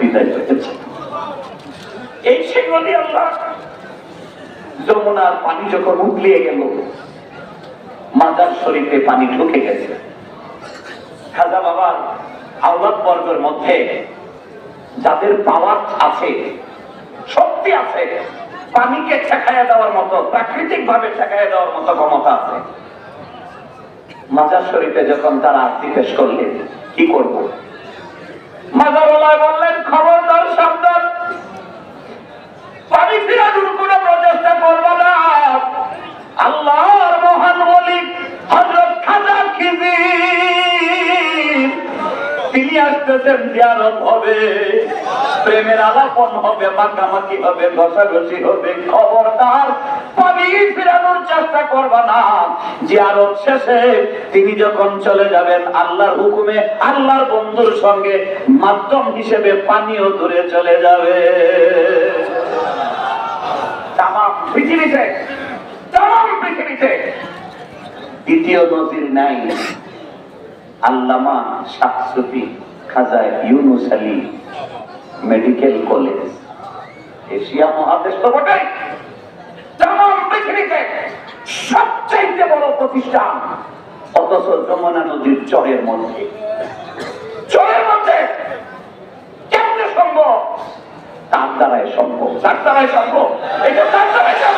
বিদায় এই আল্লাহ যমুনার পানি যখন গেল, মাজার শরীফে পানি ঢুকে গেছে। খাজা বাবার বর্গের মধ্যে যাদের পাওয়ার আছে, শক্তি আছে, পানিকে ঠেকাইয়া দেওয়ার মতো প্রাকৃতিক ভাবে ঠেকাইয়া দেওয়ার মতো ক্ষমতা আছে। মাজার শরীফে যখন তারা জিজ্ঞেস করলেন, কি করব? মাজারওয়ালায় বললেন খবরদার সাবধান। পানি ফিরানোর কোন প্রচেষ্টা করব না। আল্লাহর মহান বলি হজরত খাজা খিজির তিনি আসতেছেন জিয়ারত হবে, প্রেমের আলাপন হবে, মাখামাখি হবে, ঘষাঘষি হবে, খবরদার চেষ্টা করবা না। শেষে তিনি যখন চলে যাবেন, আল্লাহর হুকুমে আল্লাহর বন্ধুর সঙ্গে মাধ্যম হিসেবে পানিও দূরে চলে যাবে। আল্লামা মেডিকেল কলেজ, এশিয়া মহাদেশ তো বটে পৃথিবীতে সবচাইতে বড় প্রতিষ্ঠান, অথচ যমুনা নদীর চরের মধ্যে। চরের মধ্যে কেমন সম্ভব? তার দ্বারাই সম্ভব। তার দ্বারাই সম্ভব। এটা তার দ্বারাই সম্ভব।